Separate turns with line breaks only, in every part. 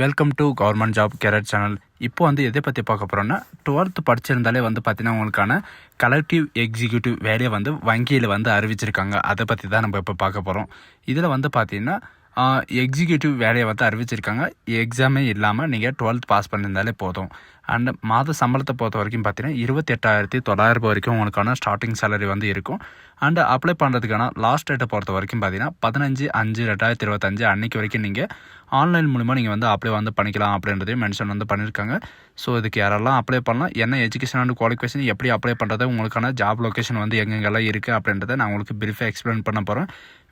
Welcome to government job கேரட் channel இப்போ வந்து எதை பற்றி பார்க்க போகிறோன்னா டுவெல்த் படிச்சிருந்தாலே வந்து பார்த்தீங்கன்னா உங்களுக்கான கலெக்டிவ் எக்ஸிக்யூட்டிவ் வேலையை வந்து வங்கியில் வந்து அறிவிச்சிருக்காங்க. அதை பற்றி தான் நம்ம இப்போ பார்க்க போகிறோம் இதில் வந்து பார்த்தீங்கன்னா எக்ஸிக்யூட்டிவ் வேலையை வந்து அறிவிச்சிருக்காங்க. எக்ஸாமே இல்லாமல் நீங்கள் டுவெல்த் பாஸ் பண்ணியிருந்தாலே போதும். அண்ட் மாத சம்பளத்தை பொறுத்த வரைக்கும் பார்த்தீங்கன்னா இருபத்தெட்டாயிரத்தி தொள்ளாயிரம் ரூபாய் வரைக்கும் உங்களுக்கான ஸ்டார்டிங் சேலரி வந்து இருக்கும். அண்ட் அப்ளை பண்ணுறதுக்கான லாஸ்ட் டேட்டை பொறுத்த வரைக்கும் பார்த்தீங்கன்னா பதினஞ்சு அஞ்சு ரெண்டாயிரத்தி இருபத்தஞ்சு அன்னைக்கு வரைக்கும் நீங்கள் ஆன்லைன் மூலிமா நீங்கள் வந்து அப்ளை வந்து பண்ணிக்கலாம் அப்படின்றதையும் மென்ஷன் வந்து பண்ணியிருக்காங்க ஸோ இதுக்கு யாரெல்லாம் அப்ளை பண்ணலாம் என்ன எஜுகேஷன் அண்ட் குவாலிஃபிகேஷன் எப்படி அப்ளை பண்ணுறது உங்களுக்கான ஜாப் லொக்கேஷன் வந்து எங்கெங்கெல்லாம் இருக்குது அப்படின்றத நான் உங்களுக்கு பிரீஃபாக எக்ஸ்பிளைன் பண்ண போகிறேன்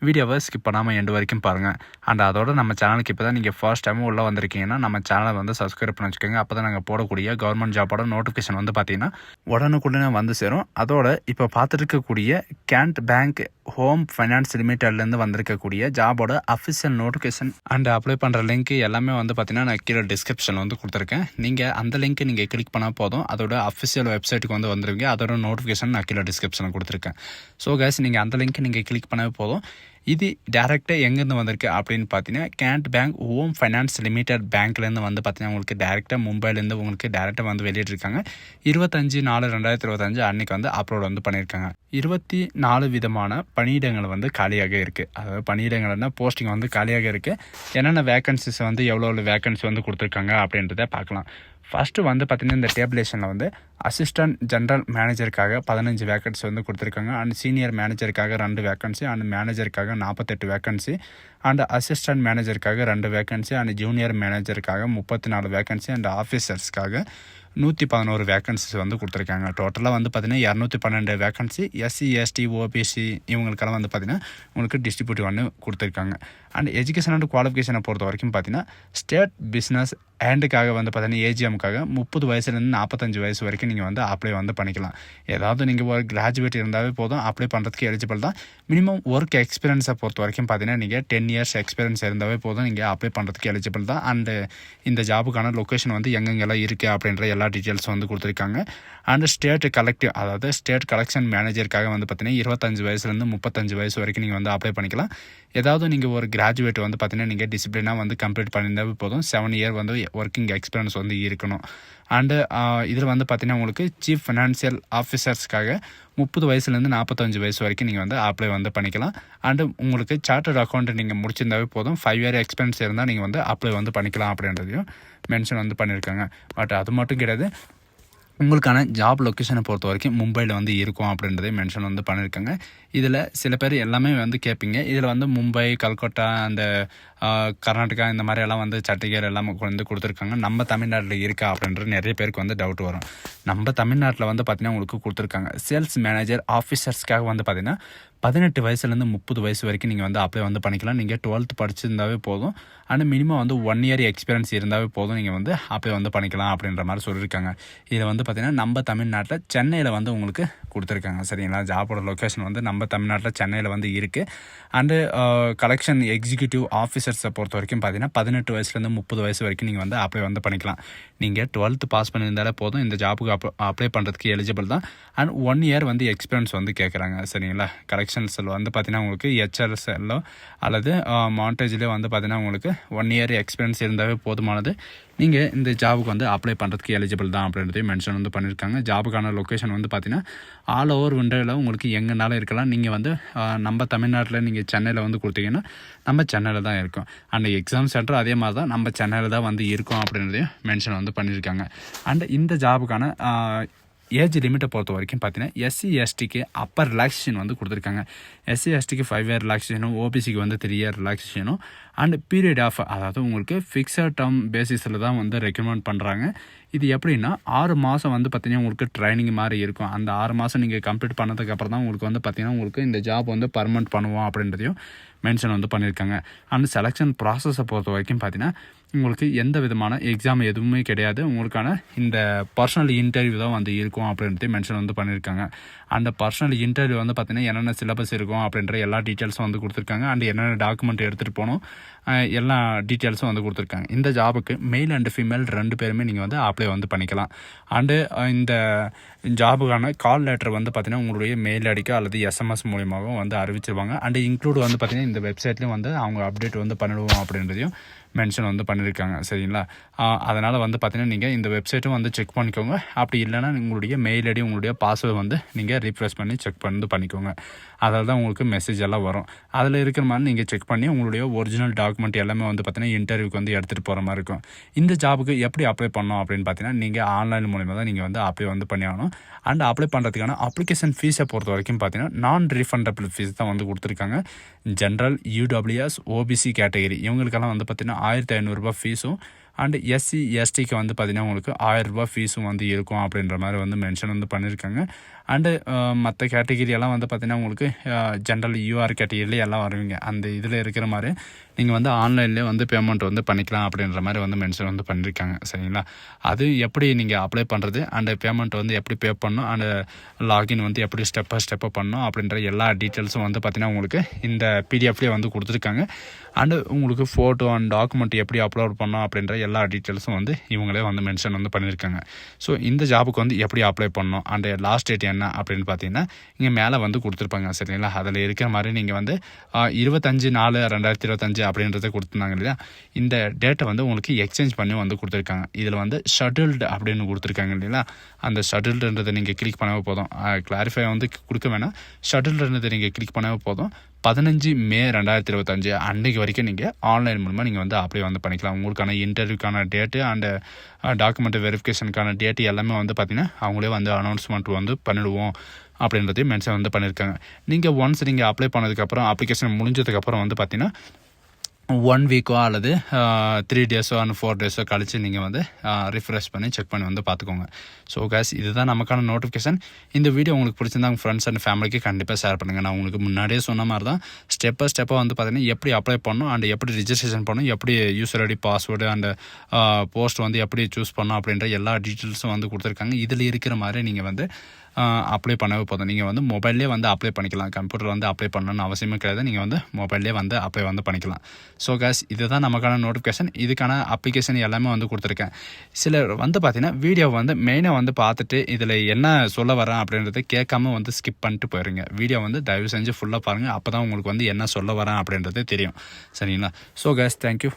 வீடியோவை ஸ்கிப் பண்ணாமல் எண்டு வரைக்கும் பாருங்கள் அண்ட் அதோட நம்ம சேனலுக்கு இப்போ தான் நீங்கள் ஃபர்ஸ்ட் டைம் உள்ளே வந்திருக்கீங்கன்னா நம்ம சேனலை வந்து சப்ஸ்கிரைப் பண்ணி வச்சுக்கோங்க. அப்போ தான் நாங்கள் போடக்கூடிய கவர்மெண்ட் ஜாப்போட நோட்டிஃபிகேஷன் வந்து பார்த்தீங்கன்னா உடனுக்குடனே வந்து சேரும். அதோட இப்போ பார்த்துருக்கக்கூடிய கேண்ட் பேங்க் ஹோம் ஃபைனான்ஸ் லிமிட்டட்லேருந்து வந்திருக்கக்கூடிய ஜாபோட அஃபிஷியல் நோட்டிஃபிகேஷன் அண்ட் அப்ளை பண்ணுற லிங்க் எல்லாமே வந்து பார்த்தீங்கன்னா நான் கீழே டிஸ்கிரிப்ஷன் வந்து கொடுத்துருக்கேன். நீங்கள் அந்த லிங்க் நீங்கள் கிளிக் பண்ணால் போதும். அதோட அஃபிஷியல் வெப்சைட்டுக்கு வந்து வந்துருவீங்க அதோட நோட்டிஃபிகேஷன் நான் கீழே டிஸ்கிரிப்ஷனில் கொடுத்துருக்கேன். ஸோ கேஸ் நீங்கள் அந்த லிங்க் நீங்கள் கிளிக் பண்ணவே போதும். இது டேரெக்டாக எங்கேருந்து வந்திருக்கு அப்படின்னு பார்த்தீங்கன்னா Cent Bank Home Finance Limited பேங்க்லேருந்து வந்து பார்த்தீங்கன்னா உங்களுக்கு டேரெக்டாக மும்பைலேருந்து உங்களுக்கு டேரெக்டாக வந்து வெளியிட்டிருக்காங்க. இருபத்தஞ்சு நாலு ரெண்டாயிரத்தி இருபத்தஞ்சு அன்றைக்கி வந்து அப்லோட் வந்து பண்ணியிருக்காங்க. இருபத்தி நாலு விதமான பணியிடங்கள் வந்து காலியாக இருக்குது அதாவது பணியிடங்கள்னா போஸ்டிங் வந்து காலியாக இருக்குது என்னென்ன வேக்கன்சிஸ் வந்து எவ்வளோ எவ்வளோ வேகன்சி வந்து கொடுத்துருக்காங்க அப்படின்றத பார்க்கலாம். ஃபஸ்ட்டு வந்து பார்த்திங்கன்னா இந்த டேபிளேஷனில் வந்து அசிஸ்டன்ட் ஜென்ரல் மேனேஜருக்காக பதினஞ்சு வேக்கன்சி வந்து கொடுத்துருக்காங்க. அண்ட் சீனியர் மேனேஜருக்காக ரெண்டு வேக்கன்சி அண்ட் மேனேஜருக்காக நாற்பத்தெட்டு வேக்கன்சி அண்ட் அசிஸ்டன்ட் மேனேஜருக்காக ரெண்டு வேக்கன்சி அண்ட் ஜூனியர் மேனேஜருக்காக முப்பத்தி நாலு வேக்கன்சி அண்ட் ஆஃபீஸர்ஸ்க்காக நூற்றி பதினோரு வேக்கன்சிஸ் வந்து கொடுத்துருக்காங்க. டோட்டலாக வந்து பார்த்திங்கன்னா இரநூத்தி பன்னெண்டு வேக்கன்சி எஸ்சி எஸ்டி ஓபிசி இவங்களுக்கெல்லாம் வந்து பார்த்திங்கன்னா உங்களுக்கு டிஸ்ட்ரிபியூட்டிவ் ஒன்று கொடுத்துருக்காங்க. அண்ட் எஜுகேஷன் அண்ட் குவாலிஃபிகேஷனை பொறுத்த வரைக்கும் பார்த்தீங்கன்னா ஸ்டேட் பிஸ்னஸ் ஹேண்டுக்காக வந்து பார்த்தீங்கன்னா ஏஜிஎம்க்காக முப்பது வயசுலேருந்து நாற்பத்தஞ்சு வயசு வரைக்கும் நீங்கள் வந்து அப்ளை வந்து பண்ணிக்கலாம். ஏதாவது நீங்கள் ஒரு கிராஜுவேட் இருந்தாவே போதும் அப்ளை பண்ணுறதுக்கு எலிஜிபிள் தான். மினிமம் ஒர்க் எக்ஸ்பீரியன்ஸை பொறுத்த வரைக்கும் பார்த்தீங்கன்னா நீங்கள் டென் இயர்ஸ் எக்ஸ்பீரியன்ஸ் இருந்தாவே போதும் நீங்கள் அப்ளை பண்ணுறதுக்கு எலிஜிபிள் தான். அண்டு இந்த ஜாபுக்கான லொக்கேஷன் வந்து எங்கெங்கெல்லாம் இருக்குது அப்படின்ற எல்லா டீட்டெயில்ஸும் வந்து கொடுத்துருக்காங்க. அண்ட் ஸ்டேட் கலெக்டிவ் அதாவது ஸ்டேட் கலெக்ஷன் மேனேஜருக்காக வந்து பார்த்தீங்கன்னா இருபத்தஞ்சு வயசுலேருந்து முப்பத்தஞ்சு வயசு வரைக்கும் நீங்கள் வந்து அப்ளை பண்ணிக்கலாம். ஏதாவது நீங்கள் ஒரு கிராஜுவேட் வந்து பார்த்தீங்கன்னா நீங்கள் டிசிப்ளினாக வந்து கம்ப்ளீட் பண்ணியிருந்தாவே போதும். செவன் இயர் வந்து ஒர்க்கிங் எக்ஸ்பீரியன்ஸ் வந்து இருக்கணும். அண்டு இதில் வந்து பார்த்தீங்கன்னா உங்களுக்கு சீஃப் ஃபினான்ஷியல் ஆஃபீஸர்ஸ்க்காக முப்பது வயசுலேருந்து நாற்பத்தஞ்சு வயசு வரைக்கும் நீங்கள் வந்து அப்ளை வந்து பண்ணிக்கலாம். அண்டு உங்களுக்கு சார்ட்டர்ட் அக்கௌண்ட் நீங்கள் முடிச்சிருந்தாவே போதும். ஃபைவ் இயர் எக்ஸ்பீரியன்ஸ் இருந்தால் நீங்கள் வந்து அப்ளை வந்து பண்ணிக்கலாம் அப்படின்றதையும் மென்ஷன் வந்து பண்ணியிருக்காங்க பட் அது மட்டும் கிடையாது. உங்களுக்கான ஜாப் லொக்கேஷனை பொறுத்த வரைக்கும் மும்பையில் வந்து இருக்கும் அப்படின்றதே மென்ஷன் வந்து பண்ணியிருக்காங்க இதில் சில பேர் எல்லாமே வந்து கேட்பீங்க இதில் வந்து மும்பை கல்கட்டா அந்த கர்நாடகா இந்த மாதிரி எல்லாம் வந்து சண்டிகர் எல்லாம் வந்து கொடுத்துருக்காங்க. நம்ம தமிழ்நாட்டில் இருக்கா அப்படின்ற நிறைய பேருக்கு வந்து டவுட் வரும். நம்ம தமிழ்நாட்டில் வந்து பார்த்திங்கன்னா உங்களுக்கு கொடுத்துருக்காங்க. சேல்ஸ் மேனேஜர் ஆஃபீஸர்ஸ்க்காக வந்து பார்த்திங்கன்னா பதினெட்டு வயசுலேருந்து முப்பது வயசு வரைக்கும் நீங்கள் வந்து அப்ளை வந்து பண்ணிக்கலாம். நீங்கள் டுவெல்த் படிச்சிருந்தாவே போதும். அண்ட் மினிமம் வந்து ஒன் இயர் எக்ஸ்பீரியன்ஸ் இருந்தாவே போதும். நீங்கள் வந்து அப்ளை வந்து பண்ணிக்கலாம் அப்படின்ற மாதிரி சொல்லியிருக்காங்க. இதில் வந்து பார்த்திங்கன்னா நம்ம தமிழ்நாட்டில் சென்னையில் வந்து உங்களுக்கு கொடுத்துருக்காங்க. சரிங்களா? ஜாபோட லொக்கேஷன் வந்து நம்ம தமிழ்நாட்டில் சென்னையில் வந்து இருக்குது அண்டு கலெக்ஷன் எக்ஸிக்யூட்டிவ் ஆஃபீஸர்ஸை பொறுத்த வரைக்கும் பார்த்தீங்கன்னா பதினெட்டு வயசுலேருந்து முப்பது வயசு வரைக்கும் நீங்கள் வந்து அப்ளை வந்து பண்ணிக்கலாம். நீங்கள் டுவெல்த்து பாஸ் பண்ணியிருந்தாலே போதும். இந்த ஜாபுக்கு அப் அப்ளை பண்ணுறதுக்கு எலிஜிபிள் தான். அண்ட் ஒன் இயர் வந்து எக்ஸ்பீரியன்ஸ் வந்து கேட்குறாங்க. சரிங்களா? கலெக்ஷன் கலெக்ஷன்ஸில் வந்து பார்த்தீங்கன்னா உங்களுக்கு ஹெச்ஆர்எஸ்எல்லோ அல்லது மாண்டேஜ்லேயோ வந்து பார்த்தீங்கன்னா உங்களுக்கு ஒன் இயர் எக்ஸ்பீரியன்ஸ் இருந்தாவே போதுமானது. நீங்கள் இந்த ஜாபுக்கு வந்து அப்ளை பண்ணுறதுக்கு எலிஜிபிள் தான் அப்படின்றதையும் மென்ஷன் வந்து பண்ணியிருக்காங்க ஜாபுக்கான லொக்கேஷன் வந்து பார்த்தீங்கன்னா ஆல் ஓவர் விண்டோவில் உங்களுக்கு எங்கேனாலும் இருக்கலாம். நீங்கள் வந்து நம்ம தமிழ்நாட்டில் நீங்கள் சென்னையில் வந்து கொடுத்தீங்கன்னா நம்ம சென்னையில் தான் இருக்கும். அண்ட் எக்ஸாம் சென்டர் அதே மாதிரி தான் நம்ம சென்னையில் தான் வந்து இருக்கும் அப்படின்றதையும் மென்ஷன் வந்து பண்ணியிருக்காங்க அண்ட் இந்த ஜாபுக்கான ஏஜ் லிமிட்டை பொறுத்த வரைக்கும் பார்த்தீங்கன்னா எஸ்சி எஸ்டிக்கு அப்பர் ரிலாக்ஸேஷன் வந்து கொடுத்துருக்காங்க. எஸ்சி எஸ்டிக்கு ஃபைவ் இயர் ரிலாக்ஸேஷனும் ஓபிசிக்கு வந்து த்ரீ இயர் ரிலாக்ஸேஷனும் அண்ட் பீரியட் ஆஃப் அதாவது உங்களுக்கு ஃபிக்ஸட் டேர்ம் பேசிஸில் தான் வந்து ரெக்கமெண்ட் பண்ணுறாங்க இது எப்படின்னா ஆறு மாதம் வந்து பார்த்தீங்கன்னா உங்களுக்கு ட்ரைனிங் மாதிரி இருக்கும். அந்த ஆறு மாதம் நீங்கள் கம்ப்ளீட் பண்ணதுக்கப்புறம் தான் உங்களுக்கு வந்து பார்த்திங்கன்னா உங்களுக்கு இந்த ஜாப் வந்து பர்மனெண்ட் பண்ணுவோம் அப்படின்றதையும் மென்ஷன் வந்து பண்ணியிருக்காங்க. அண்ட் செலெக்ஷன் ப்ராசஸை பொறுத்த வரைக்கும் பார்த்தீங்கன்னா உங்களுக்கு எந்த விதமான எக்ஸாம் எதுவுமே கிடையாது. உங்களுக்கான இந்த பர்சனல் இன்டர்வியூ தான் வந்து இருக்கும் அப்படின்றதையும் மென்ஷன் வந்து பண்ணியிருக்காங்க. அந்த பர்சனல் இன்டர்வியூ வந்து பார்த்தீங்கன்னா என்னென்ன சிலபஸ் இருக்கும் அப்படின்ற எல்லா டீட்டெயில்ஸும் வந்து கொடுத்துருக்காங்க. அண்ட் என்னென்ன டாக்குமெண்ட் எடுத்துகிட்டு போகணும் எல்லா டீட்டெயில்ஸும் வந்து கொடுத்துருக்காங்க. இந்த ஜாபுக்கு மெயில் அண்ட் ஃபீமேல் ரெண்டு பேருமே நீங்கள் வந்து அப்ளை வந்து பண்ணிக்கலாம். அண்டு இந்த ஜாபுக்கான கால் லெட்டர் வந்து பார்த்திங்கன்னா உங்களுடைய மெயில் அடிக்கோ அல்லது எஸ்எம்எஸ் மூலியமாகவும் வந்து அறிவிச்சிருவாங்க. அண்டு இன்க்ளூட் வந்து பார்த்தீங்கன்னா இந்த வெப்சைட்லேயும் வந்து அவங்க அப்டேட் வந்து பண்ணிடுவோம் அப்படின்றதையும் மென்ஷன் வந்து பண்ணியிருக்காங்க சரிங்களா? அதனால் வந்து பார்த்தீங்கன்னா நீங்கள் இந்த வெப்சைட்டும் வந்து செக் பண்ணிக்கோங்க. அப்படி இல்லைன்னா உங்களுடைய மெயில் ஐடி உங்களுடைய பாஸ்வேர்டு வந்து நீங்கள் ரீஃப்ரெஷ் பண்ணி செக் பண்ணி பண்ணிக்கோங்க. அதில் தான் உங்களுக்கு மெசேஜ் எல்லாம் வரும். அதில் இருக்கிற மாதிரி நீங்கள் செக் பண்ணி உங்களுடைய ஒரிஜினல் டாக்குமெண்ட் எல்லாமே வந்து பார்த்தீங்கன்னா இன்டர்வியூக்கு வந்து எடுத்துகிட்டு போகிற மாதிரி இருக்கும். இந்த ஜாபுக்கு எப்படி அப்ளை பண்ணோம் அப்படின்னு பார்த்தீங்கன்னா நீங்கள் ஆன்லைன் மூலிமா தான் நீங்கள் வந்து அப்ளை வந்து பண்ணி ஆகணும். அண்ட் அப்ளை பண்ணுறதுக்கான அப்ளிகேஷன் ஃபீஸை பொறுத்த வரைக்கும் பார்த்தீங்கன்னா நான் ரீஃபண்டபிள் ஃபீஸ் தான் வந்து கொடுத்துருக்காங்க. ஜென்ரல் யூடபிள்யூஎஸ் ஓபிசி கேட்டகரி இவங்களுக்கெல்லாம் வந்து பார்த்தீங்கன்னா ஆயிரத்தி ஐநூறுரூபா ஃபீஸும் அண்ட் எஸ்சி எஸ்டிக்கு வந்து பார்த்தீங்கன்னா உங்களுக்கு ஆயிரரூபா ஃபீஸும் வந்து இருக்கும் அப்படின்ற மாதிரி வந்து மென்ஷன் வந்து பண்ணியிருக்காங்க. அண்டு மற்ற கேட்டகிரியெல்லாம் வந்து பார்த்திங்கன்னா உங்களுக்கு ஜென்ரல் யூஆர் கேட்டகிரிலே எல்லாம் வருவீங்க. அந்த இதில் இருக்கிற மாதிரி நீங்கள் வந்து ஆன்லைன்லேயே வந்து பேமெண்ட் வந்து பண்ணிக்கலாம் அப்படின்ற மாதிரி வந்து மென்ஷன் வந்து பண்ணியிருக்காங்க சரிங்களா? அது எப்படி நீங்கள் அப்ளை பண்ணுறது அண்டு பேமெண்ட் வந்து எப்படி பே பண்ணணும்? அண்டு லாகின் வந்து எப்படி ஸ்டெப்பாக ஸ்டெப்பாக பண்ணணும்? அப்படின்ற எல்லா டீட்டெயில்ஸும் வந்து பார்த்திங்கன்னா உங்களுக்கு இந்த பிடிஎஃப்லேயே வந்து கொடுத்துருக்காங்க. அண்டு உங்களுக்கு ஃபோட்டோ அண்ட் டாக்குமெண்ட் எப்படி அப்லோட் பண்ணோம் அப்படின்ற எல்லா டீட்டெயில்ஸும் வந்து இவங்களே வந்து மென்ஷன் வந்து பண்ணியிருக்காங்க ஸோ இந்த ஜாபுக்கு வந்து எப்படி அப்ளை பண்ணணும்? அண்ட் லாஸ்ட் டேட் என்ன அப்படின்னு பார்த்தீங்கன்னா இங்கே மேலே வந்து கொடுத்துருப்பாங்க சரிங்களா? அதில் இருக்கிற மாதிரி நீங்கள் வந்து இருபத்தஞ்சு நாலு ரெண்டாயிரத்தி இருபத்தஞ்சு அப்படின்றத கொடுத்துருந்தாங்க இல்லையா? இந்த டேட்டை வந்து உங்களுக்கு எக்ஸ்சேஞ்ச் பண்ணி வந்து கொடுத்துருக்காங்க. இதில் வந்து ஷட்டில்டு அப்படின்னு கொடுத்துருக்காங்க இல்லைங்களா? அந்த ஷட்டில்டுன்றதை நீங்கள் கிளிக் பண்ணவே போதும். கிளாரிஃபை வந்து கொடுக்க வேணாம். ஷட்டில்டுன்றதை நீங்கள் கிளிக் பண்ணவே போதும். பதினஞ்சு மே ரெண்டாயிரத்தி இருபத்தஞ்சு அன்றைக்கு வரைக்கும் நீங்கள் ஆன்லைன் மூலமாக நீங்கள் வந்து அப்ளை வந்து பண்ணிக்கலாம். உங்களுக்கான இன்டர்வியூக்கான டேட்டு அண்டு டாக்குமெண்ட் வெரிஃபிகேஷனுக்கான டேட்டு எல்லாமே வந்து பார்த்திங்கன்னா அவங்களே வந்து அனௌன்ஸ்மெண்ட் வந்து பண்ணிடுவோம் அப்படின்றதையும் மென்ஷன் வந்து பண்ணியிருக்காங்க நீங்கள் ஒன்ஸ் நீங்கள் அப்ளை பண்ணதுக்கப்புறம் அப்ளிகேஷன் முடிஞ்சதுக்கப்புறம் வந்து பார்த்தீங்கன்னா ஒன் வீக்கோ அல்லது த்ரீ டேஸோ அண்ட் ஃபோர் டேஸோ கழித்து நீங்கள் வந்து ரிஃப்ரெஷ் பண்ணி செக் பண்ணி வந்து பார்த்துக்கோங்க. ஸோ கேஸ் இதுதான் நமக்கான நோட்டிஃபிகேஷன் இந்த வீடியோ உங்களுக்கு பிடிச்சிருந்தா உங்கள் ஃப்ரெண்ட்ஸ் அண்ட் ஃபேமிலிக்கு கண்டிப்பாக ஷேர் பண்ணுங்கள் நான் உங்களுக்கு முன்னாடியே சொன்ன மாதிரி தான் ஸ்டெப்பாக ஸ்டெப்பாக வந்து பார்த்தீங்கன்னா எப்படி அப்ளை பண்ணணும் அண்ட் எப்படி ரிஜிஸ்ட்ரேஷன் பண்ணணும் எப்படி user ID password and post வந்து எப்படி சூஸ் பண்ணணும் அப்படின்ற எல்லா டீட்டெயில்ஸும் வந்து கொடுத்துருக்காங்க. இதில் இருக்கிற மாதிரி நீங்கள் வந்து அப்ளை பண்ணவே போதும். நீங்கள் வந்து மொபைல்லே வந்து அப்ளை பண்ணிக்கலாம். கம்ப்யூட்டர் வந்து அப்ளை பண்ணணும்னு அவசியமே கிடையாது. நீங்கள் வந்து மொபைல்லே வந்து அப்ளை வந்து பண்ணிக்கலாம். ஸோ கேஸ் இதுதான் நமக்கான நோட்டிஃபிகேஷன் இதுக்கான அப்ளிகேஷன் எல்லாமே வந்து கொடுத்துருக்கேன். சிலர் வந்து பார்த்தீங்கன்னா வீடியோ வந்து மெயினாக வந்து பார்த்துட்டு இதில் என்ன சொல்ல வரேன் அப்படின்றத கேட்காம வந்து ஸ்கிப் பண்ணிட்டு போயிருங்க. வீடியோ வந்து தயவு செஞ்சு ஃபுல்லாக பாருங்கள் அப்போ தான் உங்களுக்கு வந்து என்ன சொல்ல வரேன் அப்படின்றது தெரியும். சரிங்களா? So case thank you